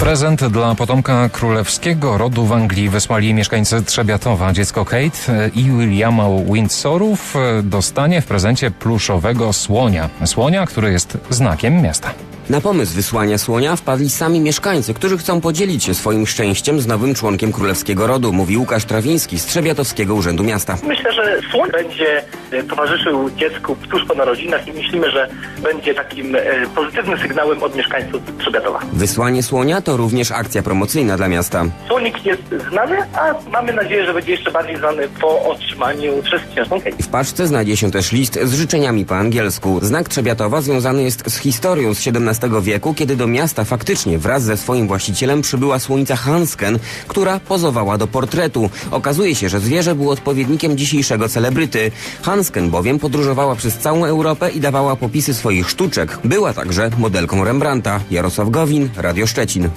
Prezent dla potomka królewskiego rodu w Anglii wysłali mieszkańcy Trzebiatowa. Dziecko Kate i Williama Windsorów e, dostanie w prezencie pluszowego słonia. Słonia, który jest znakiem miasta. Na pomysł wysłania słonia wpadli sami mieszkańcy, którzy chcą podzielić się swoim szczęściem z nowym członkiem królewskiego rodu, mówi Łukasz Trawiński z Trzebiatowskiego Urzędu Miasta. Myślę, że słoń będzie e, towarzyszył dziecku tuż po narodzinach i myślimy, że będzie takim e, pozytywnym sygnałem od mieszkańców Trzebiatowa. Wysłanie słonia to również akcja promocyjna dla miasta. Słonik jest znany, a mamy nadzieję, że będzie jeszcze bardziej znany po otrzymaniu przez księżną Kate. W paczce znajdzie się też list z życzeniami po angielsku. Znak Trzebiatowa związany jest z historią z XVII wieku, kiedy do miasta faktycznie wraz ze swoim właścicielem przybyła słonica Hansken, która pozowała do portretu. Okazuje się, że zwierzę było odpowiednikiem dzisiejszego celebryty. Hansken bowiem podróżowała przez całą Europę i dawała popisy swoich sztuczek. Była także modelką Rembrandta. Jarosław Gowin, Radio Szczecin.